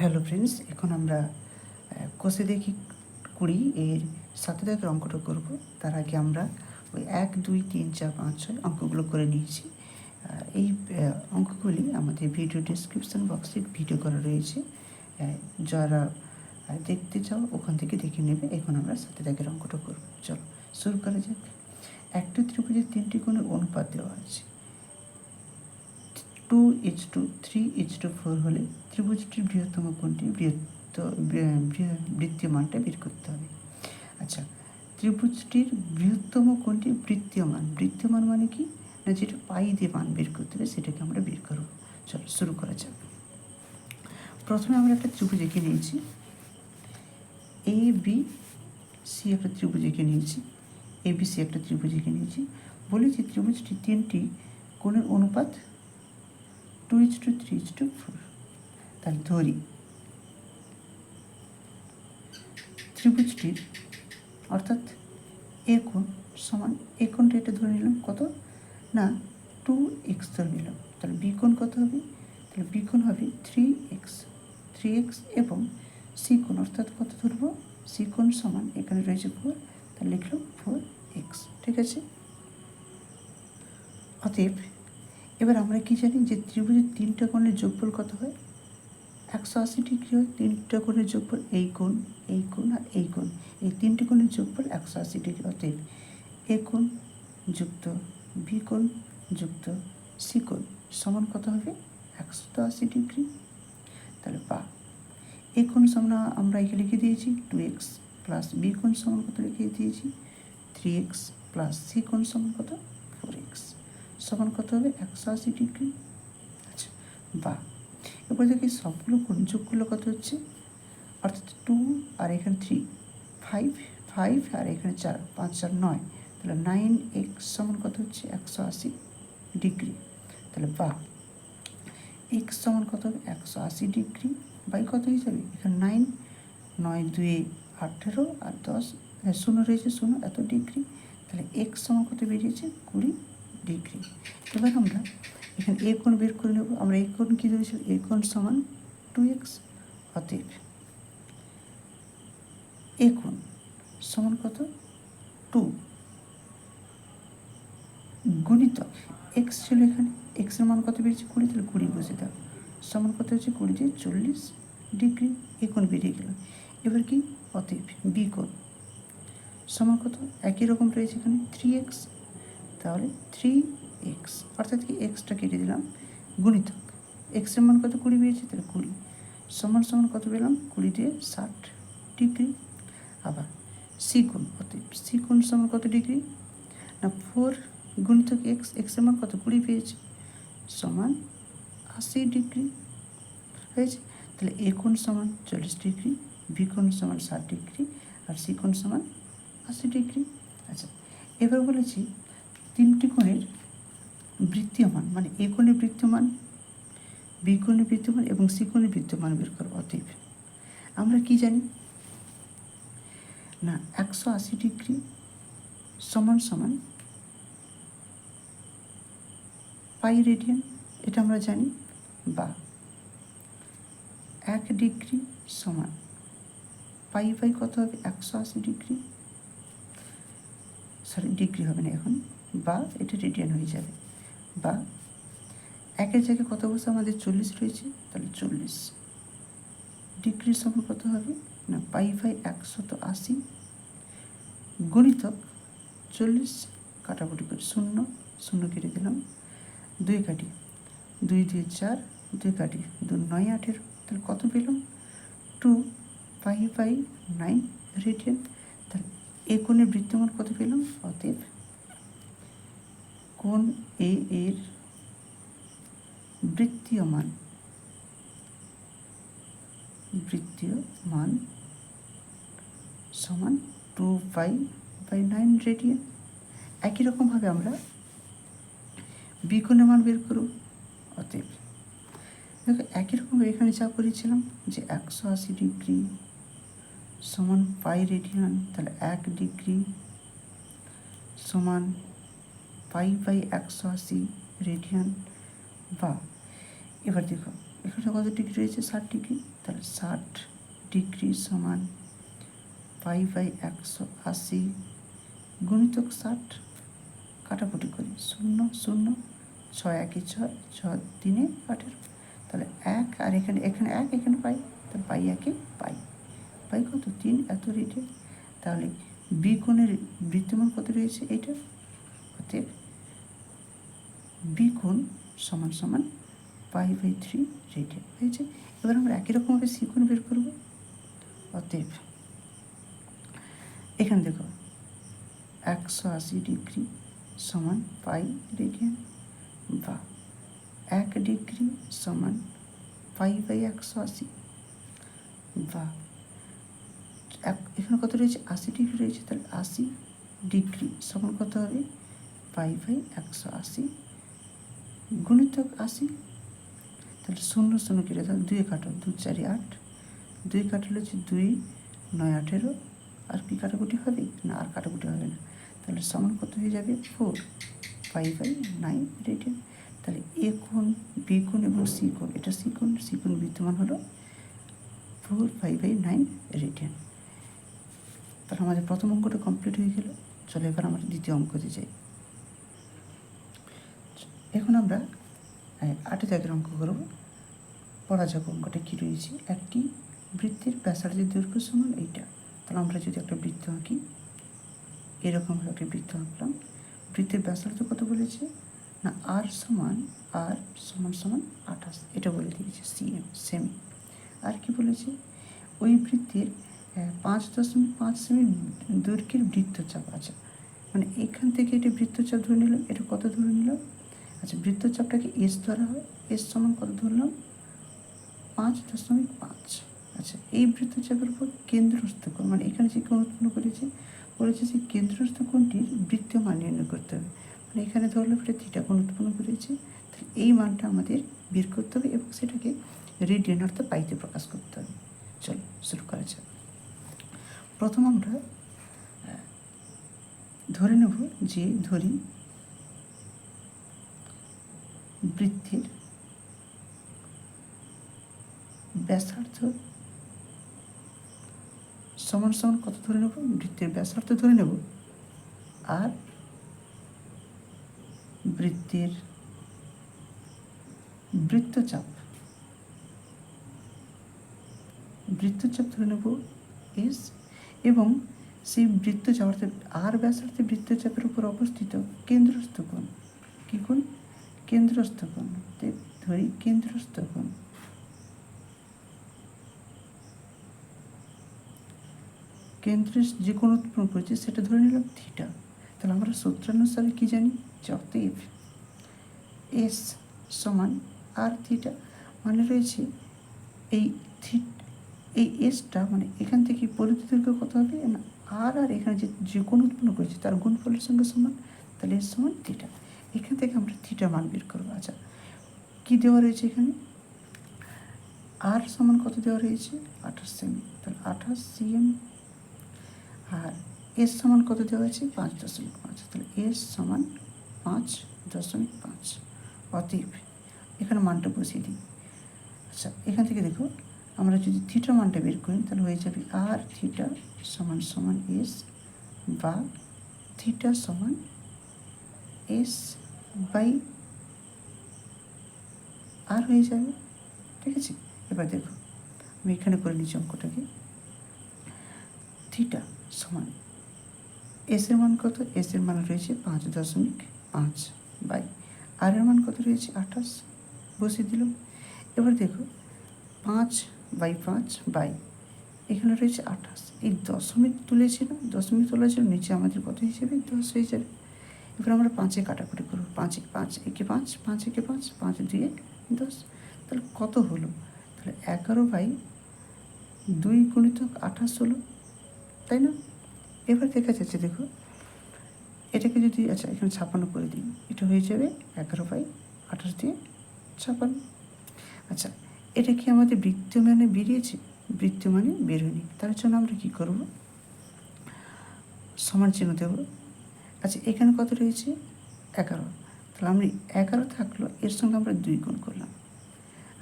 Hello friends এখন আমরা কষে দেখি কুড়ি এর সাথে থেকে অঙ্কটা করব। তার আগে আমরা ওই এক, দুই, তিন, চার, পাঁচ, ছয় অঙ্কগুলো করে নিয়েছি। এই অঙ্কগুলি আমাদের ভিডিও ডিসক্রিপশন বক্সে ভিডিও করা রয়েছে। যারা দেখতে চাও ওখান থেকে দেখে নেবে। এখন আমরা সাথে থেকে অঙ্কটা করব। চলো, শুরু করা যাক। একটি ত্রিভুজের তিনটি কোণের অনুপাত দেওয়া আছে। Two is two three is two four হলে ত্রিভুজটির বৃহত্তম কোণটি বৃহত্ত বৃত্তীয় মানটা বের করতে হবে। আচ্ছা ত্রিভুজটির বৃহত্তম কোণটি বৃত্তীয় মান বৃত্তীয় মান মানে কি? না, যেটা পাই দিয়ে মান বের করতে হবে, সেটাকে আমরা বের করব। চলো, শুরু করা যাক। প্রথমে আমরা একটা ত্রিভুজ এঁকে নিয়েছি। এ বি সি একটা ত্রিভুজ এঁকে নিয়েছি। এ বি সি একটা ত্রিভুজ এঁকে নিয়েছি। বলেছি ত্রিভুজটি তিনটি কোণের অনুপাত two is two three is two four তাহলে ধরি ত্রিভুজটির অর্থাৎ এ কোণ সমান এ কোণটা এটা ধরে নিলাম, কত? না টু এক্স ধরে নিলাম। তাহলে বি কোণ কত হবে? তাহলে বি কোণ হবে থ্রি এক্স থ্রি এক্স এবং সি কোণ, অর্থাৎ কত ধরবো? সি কোণ সমান এখানে রয়েছে ফোর তাহলে লিখলাম ফোর এক্স ঠিক আছে? অতএব এবার আমরা কি জানি যে ত্রিভুজের তিনটা কোণের যোগফল কত হয়? একশো আশি ডিগ্রি হয়, তিনটা কোণের যোগফল এই কোণ এই কোণ আর এই কোণ। এই তিনটে কোণের যোগফল একশো আশি ডিগ্রি, অতএব এ কোণ যুক্ত বি কোণ যুক্ত সি কোণ সমান কত হবে? একশো আশি ডিগ্রি। তাহলে বা এ কোণ সমান আমরা এখানে লিখে দিয়েছি, টু এক্স প্লাস বি কোণ সমান কত লিখে দিয়েছি? থ্রি এক্স প্লাস সি কোণ সমান কত? Four x. সমান কত হবে? একশো আশি ডিগ্রি। আচ্ছা বা এবার দেখি সবগুলো যোগগুলো কত হচ্ছে? অর্থাৎ টু আর এখানে থ্রি ফাইভ ফাইভ আর এখানে চার, পাঁচ, চার, নয়। তাহলে নাইন এক্স সমান কত হচ্ছে? একশো আশি ডিগ্রি। তাহলে বা এক্স সমান কত হবে? একশো আশি ডিগ্রি। বাই কত হিসাবে এখানে নাইন নয়, দুয়ে আঠেরো আর দশ শূন্য রয়েছে, শূন্য এত ডিগ্রি। তাহলে এক্স সমান কত বেরিয়েছে? কুড়ি ডিগ্রি এবার আমরা এখানে এ কোণ বের করে নেব। আমরা এ কোণ কী ধরেছিলাম এ কোণ সমান টু এক্স অতএব এ কোণ সমান কত? টু গুণিতক এক্স ছিল এখানে। এক্সের মান কত বেরিয়েছে? কুড়ি। তাহলে কুড়ি বসে দাও। সমান কত হচ্ছে কুড়ি দিয়ে চল্লিশ ডিগ্রি। এ কোণ বেরিয়ে গেল। এবার কি? অতএব বি কোণ সমান কত? একই রকম রয়েছে এখানে। থ্রি এক্স তাহলে থ্রি এক্স অর্থাৎ কি এক্সটা কেটে দিলাম, গুণিতক। এক্সের মান কত কুড়ি পেয়েছে? তাহলে কুড়ি। সমান সমান কত পেলাম? কুড়ি দিয়ে ষাট ডিগ্রি। আবার সি কোণ, অতএব সি সমান কত ডিগ্রি? না ফোর গুণিতক এক্স এক্সের মান কত কুড়ি পেয়েছে? সমান আশি ডিগ্রি। হয়েছে? তাহলে এ সমান চল্লিশ ডিগ্রি বি কোণ সমান ষাট ডিগ্রি, আর সি কোণ সমান আশি ডিগ্রি। আচ্ছা এবার বলেছি তিনটি কোণের বৃত্তীয়মান মানে এ কোণের বৃত্তীয়মান বি কোণের বৃত্তীয়মান এবং সি কোণের বৃত্তীয়মান বের করব অতএব। আমরা কি জানি? না, একশো আশি ডিগ্রি সমান সমান পাই রেডিয়ান, এটা আমরা জানি, বা এক ডিগ্রি সমান পাই বাই কত হবে? একশো আশি ডিগ্রি। সরি, ডিগ্রি হবে না এখন। বা এটা রেডিয়ান হয়ে যাবে। বা একের জায়গায় কত বসে আমাদের চল্লিশ রয়েছে? তাহলে চল্লিশ। ডিগ্রি সমান কত হবে? না, পাই বাই একশত আশি। গণিতক চল্লিশ কাটাকুটি করে শূন্য শূন্য কেটে দিলাম। দুই কাটি, দুই দুই চার, দুই কাটি দু নয় আঠেরো। তাহলে কত পেলাম? Two pi by nine radian তাহলে এ কোণের বৃত্তমান কত পেলাম? অতএব কোণ এ এর বৃত্তীয় মান বৃত্তীয় মান সমান two pi by nine radian একই রকমভাবে আমরা বিকোণের মান বের করব, অতএব দেখো একই রকম এখানে যা করেছিলাম যে একশো আশি ডিগ্রি সমান পাই রেডিয়ান তাহলে এক ডিগ্রি সমান পাই বাই একশো আশি রেডিয়ান বা, এবার দেখো, এখানে কত ডিগ্রি রয়েছে? ষাট ডিগ্রি। তাহলে ষাট ডিগ্রি সমান পাই বাই একশো আশি গুণিতক ষাট, কাটাকুটি করি। শূন্য শূন্য, ছয় একে ছয় ছয় তিনে আঠেরো। তাহলে এক, আর এখানে এখানে এক, এখানে পাই। তাহলে পাই একে পাই। পাই কত? তিন, এত রেটে তাহলে বি কোণের বৃত্তমান কত রয়েছে? এইটা অতএব বি কোণ সমান সমান পাই বাই থ্রি রেডিয়ান হয়েছে? এবার আমরা একই রকমভাবে সি কোণ বের করব। অতএব এখানে দেখো, একশো আশি ডিগ্রি সমান পাই রেডিয়ান বা এক ডিগ্রি সমান পাই বাই একশো আশি বা এখানে কত রয়েছে? আশি ডিগ্রি রয়েছে, তাহলে আশি ডিগ্রি সমান কত হবে? পাই বাই একশো আশি, গুণিতক আশি। তাহলে শূন্য শূন্য কেটে তাহলে দুই কাটো দু চারি আট। দুই কাটলে হচ্ছে দুই, নয়, আঠেরো। আর কি কাটাকুটি হবে? না, আর কাটাকুটি হবে না। তাহলে সমান কত হয়ে যাবে? Four. Pi by nine radian তাহলে এ কোণ, বি কোণ এবং সি কোণ। এটা সি কোণ সি কোণ বিদ্যমান হলো four five by nine radian তাহলে আমাদের প্রথম অঙ্কটা কমপ্লিট হয়ে গেল। চলো এবার আমরা দ্বিতীয় অঙ্কতে যাই। এখন আমরা আটে দাগের অঙ্ক করব। পড়া যাক অঙ্কটা কী রয়েছে? একটি বৃত্তের ব্যাসার্ধের দৈর্ঘ্য সমান এইটা। তাহলে আমরা যদি একটা বৃত্ত আঁকি, এরকমভাবে একটা বৃত্ত আঁকলাম। বৃত্তের ব্যাসার্ধ কত বলেছে? না, আর সমান আর সমান সমান আঠাশ। এটা বলে দিয়েছে সিএম, সেমি। আর কি বলেছে? ওই বৃত্তের পাঁচ দশমিক পাঁচ সেমি দৈর্ঘ্যের বৃত্তচাপ আছে। মানে এখান থেকে এটা বৃত্তচাপ ধরে নিলাম, এটা কত ধরে নিলাম? আচ্ছা বৃত্তচাপটাকে এস ধরা হয় এস সমান কত ধরলাম? পাঁচ দশমিক পাঁচ। আচ্ছা এই বৃত্তচাপের উপর কেন্দ্রস্থ কোণ মানে এখানে যে কোণ উৎপন্ন করেছে, বলেছে যে কেন্দ্রস্থ কোণটির বৃত্ত মান নির্ণয় করতে হবে। মানে এখানে ধরলাম এটা থিটা কোণ উৎপন্ন করেছে, তাহলে এই মানটা আমাদের বের করতে হবে এবং সেটাকে রেডিয়ান অর্থাৎ পাইতে প্রকাশ করতে হবে। চলো, শুরু করা যাক। প্রথম আমরা ধরে নেব যে, ধরি বৃত্তের ব্যাসার্ধ সমান সমান কত ধরে নেব? বৃত্তের ব্যাসার্ধ ধরে নেব। আর বৃত্তের বৃত্তচাপ। বৃত্তচাপ ধরে নেব এস এবং সেই বৃত্তচাপ অর্থাৎ আর ব্যাসার্ধে বৃত্তচাপের উপর অবস্থিত কেন্দ্রস্থ কোণ। কী কোণ? কেন্দ্রস্থ কোণ ধরি কেন্দ্রস্থ কোণ কেন্দ্রে যে কোণ উৎপন্ন করেছে সেটা ধরে নিলাম থিটা। তাহলে আমরা সূত্রানুসারে কি জানি? যে অতএব এস সমান আর থিটা মানে রয়েছে এই থিট, এই এসটা মানে এখান থেকে পরিধি দৈর্ঘ্য কত হবে? আর আর এখানে যে যে কোণ উৎপন্ন করেছে তার গুণফলের সঙ্গে সমান, তাহলে এস সমান থিটা। এখান থেকে আমরা থিটা মান বের করব আচ্ছা। কী দেওয়া রয়েছে এখানে? আর সমান কত দেওয়া রয়েছে? আঠাশ সেমি তাহলে আঠাশ সিএম আর এস সমান কত দেওয়া আছে? পাঁচ দশমিক পাঁচ। তাহলে এস সমান পাঁচ দশমিক পাঁচ। অতএব, এখানে মানটা বসিয়ে দিই। আচ্ছা এখান থেকে দেখো, আমরা যদি থিটা মানটা বের করি, তাহলে হয়ে যাবে আর থিটা সমান সমান এস বা থিটা সমান এস বাই আর হয়ে যাবে। ঠিক আছে? এবার দেখো, আমি এখানে করে নিচ্ছি অঙ্কটাকে। থিটা সমান এস এর মান কত? এস এর মান রয়েছে পাঁচ দশমিক পাঁচ বাই। আর এর মান কত রয়েছে? আঠাশ। বসিয়ে দিলাম। এবার দেখো, পাঁচ বাই পাঁচ বাই। এখানে রয়েছে আঠাশ। এই দশমিক তুলেছি না দশমিক তোলা ছিল নিচে আমাদের কত হিসেবে? দশ হয়ে যাবে। এবার আমরা পাঁচে কাটাকুটি করব। পাঁচে পাঁচ একে পাঁচ পাঁচ একে পাঁচ পাঁচ দুয়ে দশ। তাহলে কত হলো? তাহলে এগারো বাই দুই গুণিতক আঠাশ হলো, তাই না? এবার দেখা যাচ্ছে, দেখো, এটাকে যদি আচ্ছা এখানে ছাপান্ন করে দিই। এটা হয়ে যাবে এগারো বাই আঠাশ দিয়ে ছাপান্ন আচ্ছা এটা কি আমাদের বৃত্ত মানে বেরিয়েছে? বৃত্ত মানে বেরোয়নি। তার জন্য আমরা কী করব? সমান চিহ্ন দেব। আচ্ছা এখানে কত রয়েছে? এগারো। তাহলে আমরা এগারো থাকল, এর সঙ্গে আমরা দুই গুণ করলাম।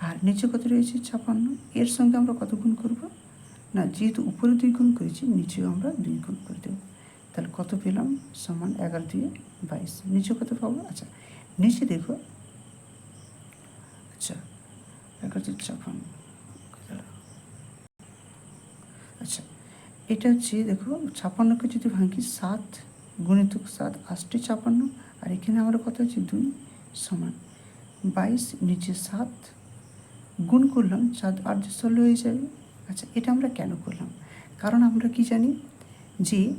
আর নিচে কত রয়েছে? ছাপান্ন। এর সঙ্গে আমরা কত গুণ করব? না, যেহেতু উপরে দুই গুণ করেছি, নিচেও আমরা দুই গুণ করে দেবো। তাহলে কত পেলাম? সমান এগারো দিয়ে বাইশ। নিচে কত পাবো? আচ্ছা নিচে দেখো। আচ্ছা এগারো দিয়ে ছাপান্ন। আচ্ছা এটা হচ্ছে, দেখো, ছাপান্নকে যদি ভাঙি, সাত গুণিতক সাত আটটি ছাপান্ন, আর এখানে আমরা কত হচ্ছে দুই সমান। বাইশ নিচে সাত গুণ করলাম, সাত আট ষোলো হয়ে যাবে। আচ্ছা এটা আমরা কেন করলাম? কারণ আমরা কি জানি যে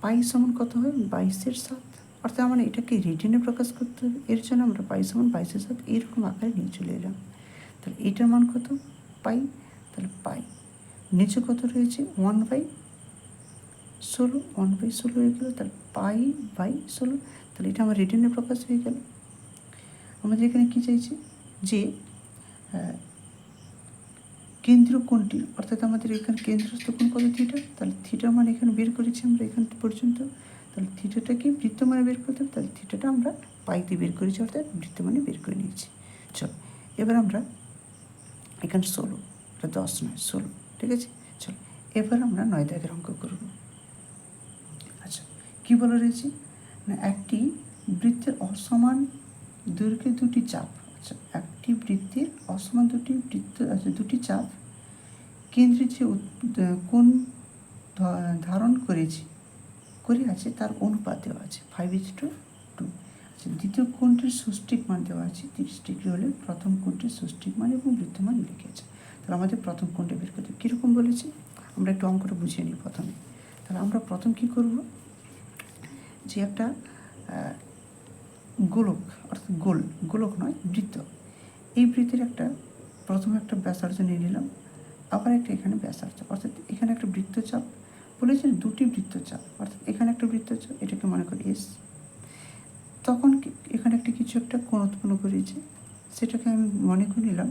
পাই সমান কত হয়? বাইশের সাত। অর্থাৎ আমরা এটাকে রিটেনে প্রকাশ করতে হবে। এর জন্য আমরা পাই সমান বাইশের সাত এইরকম আকারে নিয়ে চলে এলাম। তাহলে এটার মান কত? পাই। তাহলে পাই। নিচে কত রয়েছে? ওয়ান বাই ষোলো ওয়ান বাই ষোলো হয়ে গেলো, তাহলে পাই বাই ষোলো, তাহলে এটা আমার রিটেনে প্রকাশ হয়ে গেল। আমাদের এখানে কী চাইছে? যে কেন্দ্র কোনটি? অর্থাৎ আমাদের এখানে কেন্দ্রস্থ কোন কত থিটা তাহলে থিটার মানে এখানে বের করেছি আমরা এখান পর্যন্ত। তাহলে থিটাটাকে বৃত্তমানে বের করতে হবে, তাহলে থিটাটা আমরা পাইতে বের করেছি, অর্থাৎ বৃত্তমানে বের করে নিয়েছি। চলো, এবার আমরা এখানে ষোলো, এটা দশ নয়, ষোলো, ঠিক আছে? চলো, এবার আমরা নয় দাগের অঙ্ক করব। কী বলা রয়েছে? না, একটি বৃত্তের অসমান দৈর্ঘ্যে দুটি চাপ। আচ্ছা একটি বৃত্তের অসমান দুটি বৃত্ত আচ্ছা দুটি চাপ কেন্দ্রে যে ধ- ধারণ করেছে, করে আছে, তার অনুপাত দেওয়া আছে ফাইভ ইজ টু টু আচ্ছা দ্বিতীয় কোণটির সুষ্টিক মান দেওয়া আছে, তিরিশ ডিগ্রি হলে প্রথম কোণটির সুষ্টিক মান এবং বৃত্তমান লিখেছে তাহলে আমাদের প্রথম কোণটা বের করতে কীরকম বলেছি? আমরা একটু অঙ্কটা বুঝিয়ে নিই প্রথমে। তাহলে আমরা প্রথম কি করব? যে একটা গোলক, অর্থাৎ গোল, গোলক নয়, বৃত্ত। এই বৃত্তের একটা, প্রথমে একটা ব্যাসার্ধ নিয়ে নিলাম, আবার একটা এখানে ব্যাসার্ধ। অর্থাৎ এখানে একটা বৃত্তচাপ বলেছেন দুটি বৃত্তচাপ অর্থাৎ এখানে একটা বৃত্তচাপ এটাকে মনে করি এস তখন এখানে একটা কিছু একটা কোণ উৎপন্ন করেছে, সেটাকে আমি মনে করে নিলাম,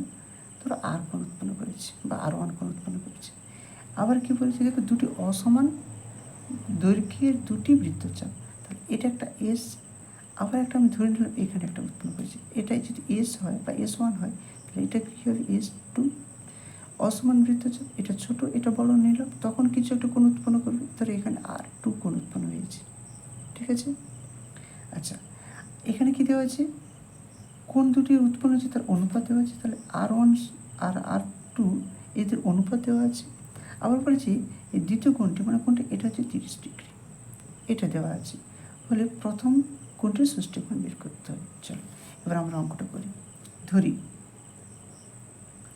ধরো আর কোণ উৎপন্ন করেছে বা আর ওয়ান কোণ উৎপন্ন করেছে। আবার কি বলেছে, দেখো দুটি অসমান দৈর্ঘ্যের দুটি বৃত্তচাপ এটা একটা এস আবার একটা আমি ধরে নিলাম এখানে একটা উৎপন্ন করেছি। এটাই যদি এস হয় বা এস ওয়ান হয়, তাহলে এটা কী হবে? এস টু অসমান বৃত্তচাপ, এটা ছোট, এটা বড় নিলাম তখন কিছু একটা কোণ উৎপন্ন করবে, তাহলে এখানে আর টু কোন উৎপন্ন হয়েছে। ঠিক আছে? আচ্ছা এখানে কি দেওয়া আছে কোন দুটি উৎপন্ন হচ্ছে তার অনুপাত দেওয়া আছে তাহলে আর ওয়ান আর আর টু এদের অনুপাত দেওয়া আছে। আবার বলেছি, এই দ্বিতীয় কোণটি মানে কোনটা এটা হচ্ছে তিরিশ ডিগ্রি। এটা দেওয়া আছে। হলে প্রথম কোণটির ষষ্ঠী কোণ বের করতে হবে। চলো, এবার আমরা অঙ্কটা করি। ধরি।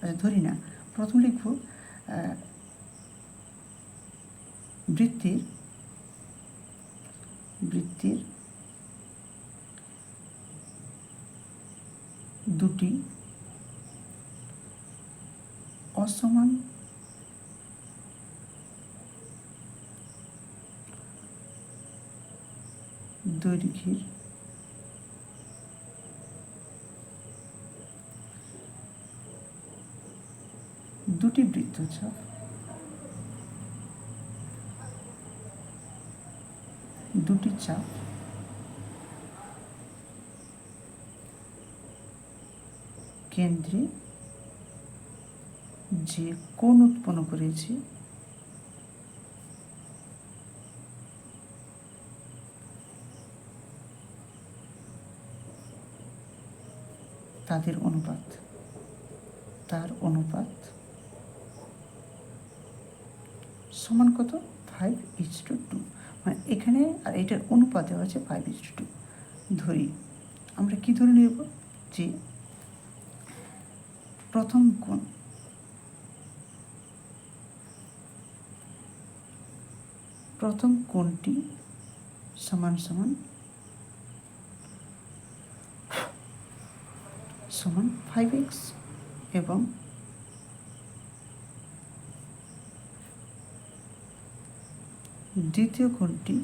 আচ্ছা ধরি না। প্রথম লিখব বৃত্তের বৃত্তের দুটি অসমান দৈর্ঘ্যের। দুটি বৃত্তচাপ দুটি চাপ। কেন্দ্রে যে কোন উৎপন্ন করেছে তাদের অনুপাত। তার অনুপাত সমান কত? ফাইভ ইচ টু টু মানে এখানে আর এটার অনুপাত দেওয়া আছে ফাইভ ইচ টু টু ধরি, আমরা কি ধরে নেব? যে প্রথম কোণ প্রথম কোণটি সমান সমান সমান ফাইভ এক্স এবং দ্বিতীয় কোণটি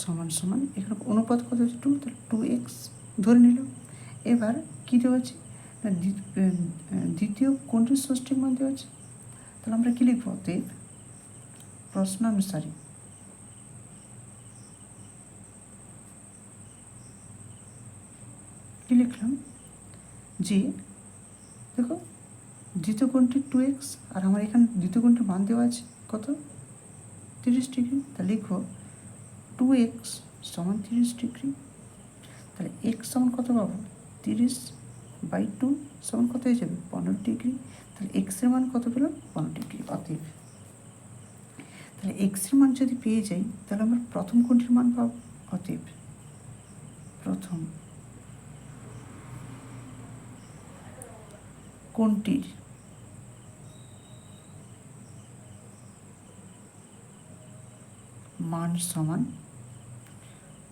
সমান সমান, এখানে অনুপাত কত হচ্ছে টু তাহলে টু এক্স ধরে নিলাম। এবার কী দেওয়া আছে? দ্বিতীয় কোনটির ষষ্ঠীর দেওয়া আছে। তাহলে আমরা কী লিখব? অতএব প্রশ্নানুসারে কী লিখলাম যে দেখো দ্বিতীয় কোণটি টু এক্স আর আমার এখানে দ্বিতীয় কোণটির মান দেওয়া আছে কত? তিরিশ ডিগ্রি। তা লিখো টু এক্স সমান তিরিশ ডিগ্রি। তাহলে এক্স সমান কত পাবো? তিরিশ বাই টু সমান কত হয়ে যাবে? পনেরো ডিগ্রি। তাহলে এক্সের মান কত পেলাম? পনেরো ডিগ্রি। অতএব তাহলে এক্সের মান যদি পেয়ে যাই, তাহলে আমরা প্রথম কোণটির মান পাবো। অতএব প্রথম কোণটির মান সমান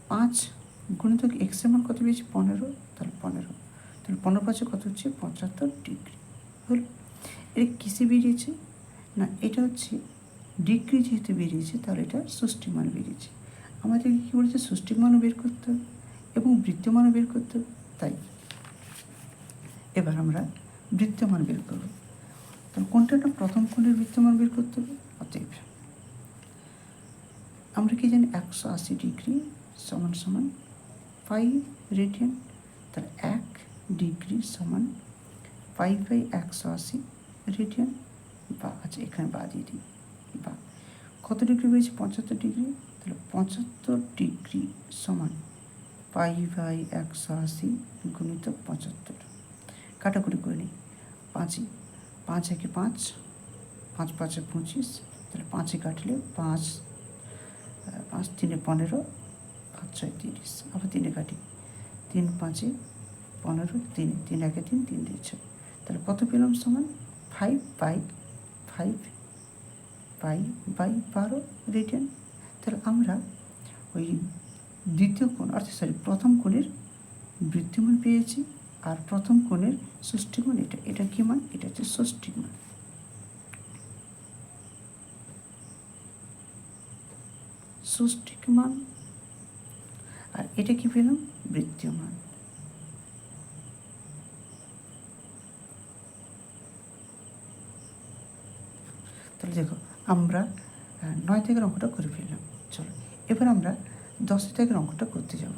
পাঁচ। গুণিতক এক্সের মান কত পেয়েছি? পনেরো। তাহলে পনেরো। তাহলে পনেরো পাঁচে কত হচ্ছে? পঁচাত্তর ডিগ্রি। হলো। এটা কিসে বেরিয়েছে? না, এটা হচ্ছে ডিগ্রি যেহেতু বেরিয়েছে, তাহলে এটা ষষ্ঠী মান বেরিয়েছে। আমাদেরকে কী বলেছে? ষষ্ঠী মানও বের করতে হবে এবং বৃত্তমানও বের করতে হবে। তাই। এবার আমরা বৃত্তমান বের করব তাহলে কোনটা না প্রথম কোণের বৃত্তমান বের করতে হবে? অতএব আমরা কি জানি একশো আশি ডিগ্রি সমান সমান ফাইভ রেডিয়ান, তাহলে এক ডিগ্রি সমান ফাইভ বাই একশো আশি রেডিয়ান বা আচ্ছা এখানে বা দিয়ে দিই। বা, কত ডিগ্রি বেড়েছে পঁচাত্তর ডিগ্রি। তাহলে পঁচাত্তর ডিগ্রি সমান পাই বাই একশো আশি গুণিত পঁচাত্তর। কাটাকুটি করে নিই। পাঁচই। পাঁচ একে পাঁচ পাঁচ পাঁচে পঁচিশ, তাহলে পাঁচে কাটলে পাঁচ পাঁচ তিনে পনেরো, পাঁচ ছয় তিরিশ। আবার তিনে কাটি। তিন পাঁচে পনেরো, তিন তিন একে তিন তিন দিয়ে ছয়। তাহলে কত পেলাম সমান? Five by five by by বারো রিটার্ন তাহলে আমরা ওই দ্বিতীয় কোণ, অর্থাৎ সরি প্রথম কোণের বৃদ্ধিমান পেয়েছি। আর প্রথম কোণের ষষ্ঠী মান এটা এটা কি মান? এটা হচ্ছে ষষ্ঠী মান ষষ্ঠিক মান? আর এটা কি পেলাম? বৃত্তীয় মান। তাহলে দেখো, আমরা নয় থেকে অঙ্কটা করে ফেললাম। চলো, এবার আমরা দশ থেকে অঙ্কটা করতে যাব।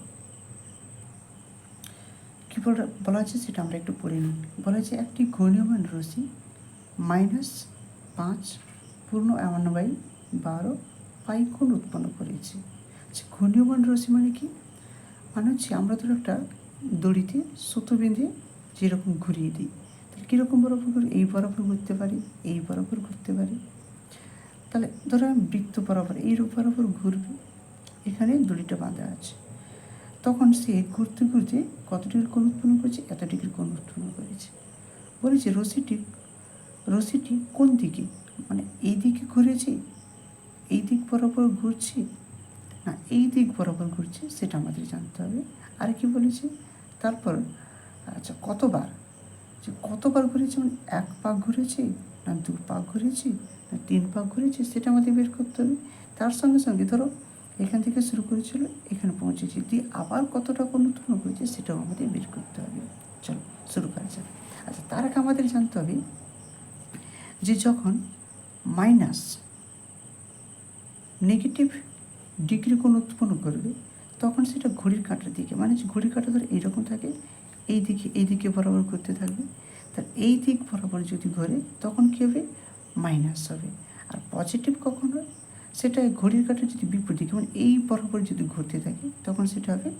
বলা আছে সেটা আমরা একটু পড়ে নিই। বলা আছে একটি ঘূর্ণীয়মান রশ্মি মাইনাস পাঁচ পূর্ণ এমন বাই বারো পাই কোণ উৎপন্ন করেছে। আচ্ছা ঘূর্ণীয়মান রশ্মি মানে কি? মানে হচ্ছে আমরা ধরো একটা দড়িতে সুতো বেঁধে যেরকম ঘুরিয়ে দিই, তাহলে কীরকম বরাবর এই বরাবর ঘুরতে পারি, এই বরাবর ঘুরতে পারি। তাহলে ধরো বৃত্ত বরাবর এই বরাবর ঘুরবে, এখানে দড়িটা বাঁধা আছে। তখন সে ঘুরতে ঘুরতে কত ডিগ্রি কোণ উৎপন্ন করেছে? এত ডিগ্রি কোণ উৎপন্ন করেছে। বলেছে রশিটি রশিটি কোন দিকে? মানে এই দিকে ঘুরেছে? এই দিক বরাবর ঘুরছে? না, এই দিক বরাবর ঘুরছে, সেটা আমাদের জানতে হবে। আর কি বলেছে? তারপর আচ্ছা কতবার? যে কতবার ঘুরেছে? মানে এক পাক ঘুরেছে, না দু পাক ঘুরেছে, না তিন পাক ঘুরেছে, সেটা আমাদের বের করতে হবে। তার সঙ্গে সঙ্গে ধরো এখান থেকে শুরু করেছিল, এখানে পৌঁছেছে। দিয়ে আবার কতটা কোণ উৎপন্ন করেছে সেটাও আমাদের বের করতে হবে। চলো, শুরু করা যাক। আচ্ছা তার আগে আমাদের জানতে হবে যে যখন মাইনাস নেগেটিভ ডিগ্রি কোণ উৎপন্ন করবে, তখন সেটা ঘড়ির কাঁটার দিকে মানে ঘড়ির কাঁটা ধরে এইরকম থাকে, এই দিকে এই দিকে বরাবর করতে থাকবে। তার এই দিক বরাবর যদি ঘোরে, তখন কী হবে? মাইনাস হবে। আর পজিটিভ কখন হয়? সেটা ঘড়ির কাঁটা যদি বিপরীত দিকে মানে এই বরাবর যদি ঘুরতে থাকে, তখন সেটা হবে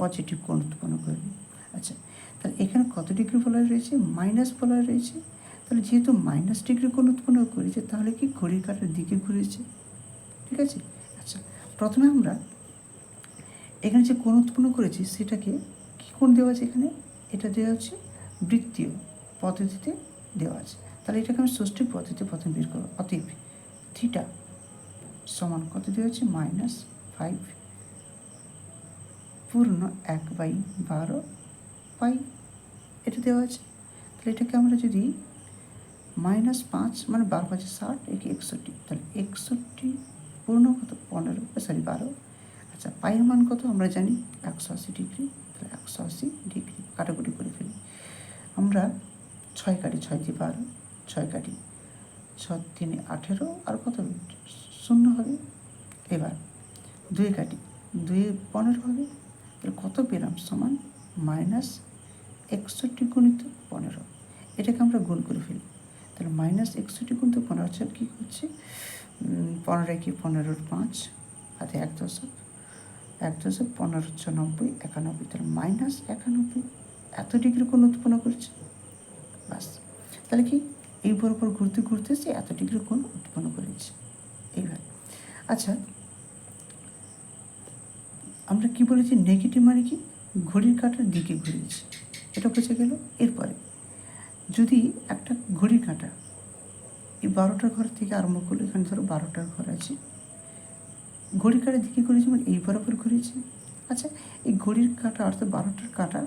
পজিটিভ কোণ উৎপন্ন করবে। আচ্ছা তাহলে এখানে কত ডিগ্রি বলার রয়েছে? মাইনাস বলার রয়েছে। তাহলে যেহেতু মাইনাস ডিগ্রি কোণ উৎপন্ন করেছে, তাহলে কি ঘড়ির কাঁটার দিকে ঘুরেছে? ঠিক আছে? আচ্ছা প্রথমে আমরা এখানে যে কোণ উৎপন্ন করেছি, সেটাকে কী কোণ দেওয়া আছে এখানে? এটা দেওয়া হচ্ছে বৃত্তীয় পদ্ধতিতে দেওয়া আছে। তাহলে এটাকে আমি ষষ্ঠী পদ্ধতিতে প্রথম বের করব। অতএব থিটা সমান কত দেওয়া হচ্ছে মাইনাস ফাইভ পূর্ণ এক বাই বারো পাই। এটা দেওয়া আছে। তাহলে এটাকে আমরা যদি মাইনাস পাঁচ মানে বারো পাঁচে ষাট, একে একষট্টি, তাহলে একষট্টি পূর্ণ কত? পনেরো সরি বারো। আচ্ছা পায়ের মান কত? আমরা জানি একশো আশি ডিগ্রি। তাহলে একশো আশি ডিগ্রি কাটাকুটি করে ফেলি। আমরা ছয় কাটি ছয় দিয়ে বারো, ছয় কাটি ছ তিনে আঠেরো, আর কত? শূন্য হবে। এবার দুয়ে কাটি দুয়ে পনেরো হবে তাহলে কত পেলাম সমান মাইনাস একষট্টি গুণিত পনেরো। এটাকে আমরা গুণ করে ফেলি। তাহলে মাইনাস একষট্টি গুণিত পনেরো হচ্ছে কী হচ্ছে পনেরো কি পনেরোর পাঁচ, হাতে এক দশক এক দশক পনেরো হচ্ছে নব্বই, একানব্বই। তাহলে মাইনাস একানব্বই এত ডিগ্রি কোণ উৎপন্ন করছে? বাস তাহলে কি? এই বরাবর ঘুরতে ঘুরতে সে এত ডিগ্রি কোণ উৎপন্ন করেছে। এইভাবে আচ্ছা আমরা কি বলেছি নেগেটিভ মানে কি? ঘড়ির কাঁটার দিকে ঘুরিয়েছি এটা বোঝা গেল? এরপরে, যদি একটা ঘড়ির কাঁটা এই বারোটার ঘর থেকে আরম্ভ করলে এখানে ধরো বারোটার ঘর আছে, ঘড়ির কাঁটার দিকে ঘুরেছি মানে এই বরাবর ঘুরেছি। আচ্ছা এই ঘড়ির কাঁটা অর্থাৎ বারোটার কাঁটা,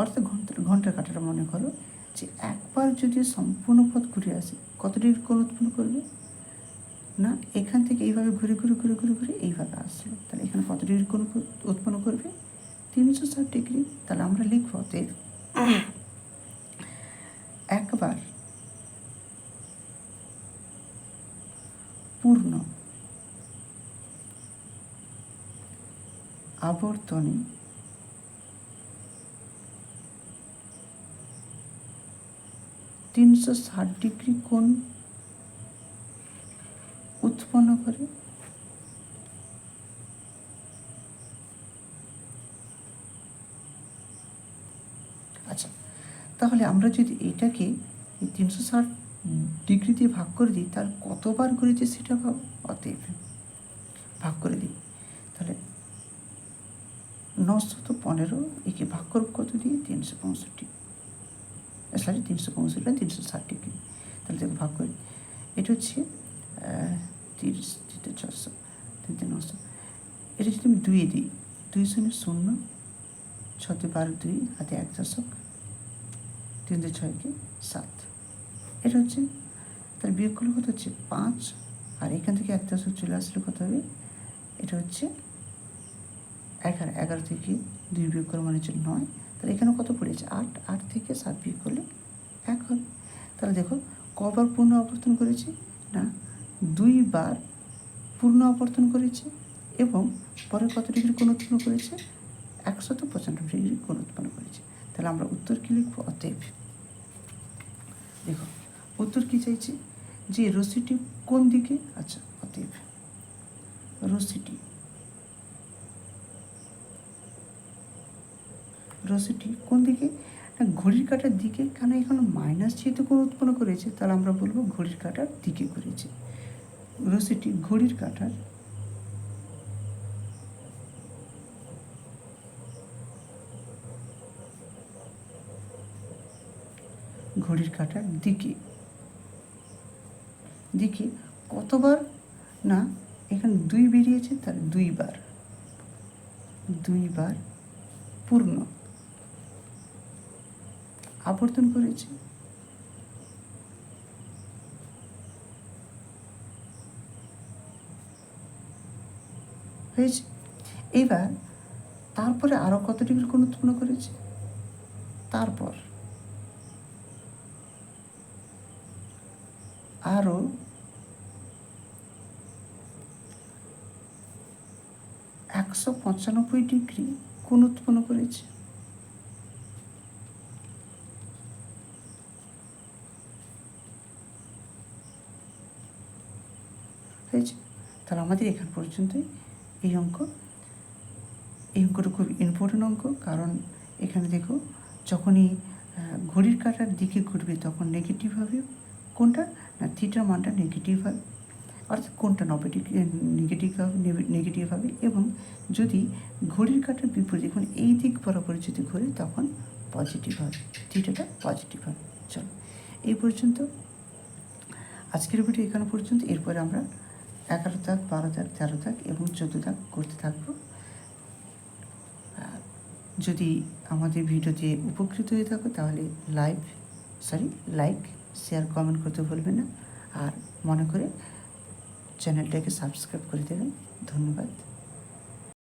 অর্থাৎ ঘণ্টার ঘণ্টার কাঁটাটা মনে করো যে একবার যদি সম্পূর্ণ পথ ঘুরে আসে কত ডিগ্রি কোণ উৎপন্ন করবে? না, এখান থেকে এইভাবে ঘুরে ঘুরে ঘুরে ঘুরে ঘুরে এইভাবে আসলো তাহলে এখানে কত ডিগ্রি কোণ উৎপন্ন করবে? তিনশো ষাট ডিগ্রি। তাহলে আমরা লিখব অতএব একবার পূর্ণ আবর্তনে তিনশো ষাট ডিগ্রি কোণ উৎপন্ন করে। আচ্ছা তাহলে আমরা যদি এটাকে এই তিনশো ষাট ডিগ্রি দিয়ে ভাগ করে দিই তার কতবার করেছে সেটা ভাব, অতএব ভাগ করে দিই। তাহলে নশত পনেরো একে ভাগ করব কত দিয়ে? তিনশো পঁয়ষট্টি। সরি তিনশো পঁয়ষট্টি না তিনশো ষাট ডিগ্রি। তাহলে ভাগ করি। এটা হচ্ছে তিরিশ, তিনটে চারশো, তিনটে নশো। এটা যদি আমি দুইয়ে দিই, দুই শূন্য শূন্য ছতে বারো দুই, হাতে এক দশক, তিনটে ছয়কে সাত। এটা হচ্ছে তার বিয়োগ করলে কত হচ্ছে? পাঁচ। আর এখান থেকে এক দশক চলে আসলে কত হবে? এটা হচ্ছে এগারো এগারো থেকে দুই বিয়োগ করে মানে হচ্ছে নয়। তাহলে এখানে কত পড়েছে? আট আট থেকে সাত বিয়োগ করলে এক হবে। তাহলে দেখো, কবার পূর্ণ আবর্তন করেছে না দুইবার পূর্ণ আবর্তন করেছে এবং পরে কত ডিগ্রি কোণ উৎপন্ন করেছে? একশত পঁচানব্বই ডিগ্রি কোণ উৎপন্ন করেছে। তাহলে আমরা উত্তর কী লিখব? অতএব দেখো, উত্তর কী চাইছে? যে রশ্মিটি কোন দিকে? আচ্ছা অতএব রশ্মিটি রশ্মিটি কোন দিকে? ঘড়ির কাটার দিকে। কেন এখন মাইনাস যেহেতু কোন উৎপন্ন করেছে, তাহলে আমরা বলব ঘড়ির কাটার দিকে করেছে। রশ্মিটি ঘড়ির কাঁটার ঘড়ির কাঁটার দিকে। দিকে কতবার? না, এখানে দুই বেরিয়েছে, তার দুইবার। দুইবার পূর্ণ। আবর্তন করেছে। হয়েছে। এবার তারপরে আরও কত ডিগ্রি কোণ উৎপন্ন করেছে? তারপর আরও একশো পঁচানব্বই ডিগ্রি কোণ উৎপন্ন করেছে। হয়েছে। তাহলে আমাদের এখান পর্যন্তই এই অঙ্ক। এই অঙ্কটা খুব ইম্পর্টেন্ট অঙ্ক, কারণ এখানে দেখো যখনই ঘড়ির কাটার দিকে ঘুরবে তখন নেগেটিভ হবে। কোনটা? না থিটার মানটা নেগেটিভ হবে। অর্থাৎ কোনটা নবেটিভ নেগেটিভ হবে নেগেটিভ হবে। এবং যদি ঘড়ির কাটার বিপরীত এখন এই দিক বরাবর যদি ঘুরে তখন পজিটিভ হবে। থিটাটা পজিটিভ হবে। চলো, এই পর্যন্ত। আজকের ভিডিও এখানে পর্যন্ত। এরপরে আমরা এগারো দাগ, বারো দাগ, তেরো দাগ এবং চোদ্দ দাগ করতে থাকব। যদি আমাদের ভিডিওতে উপকৃত হয়ে থাকো, তাহলে live, sorry, like, share, comment করতে ভুলবেন না। আর মনে করে চ্যানেলটাকে সাবস্ক্রাইব করে দেবেন। ধন্যবাদ।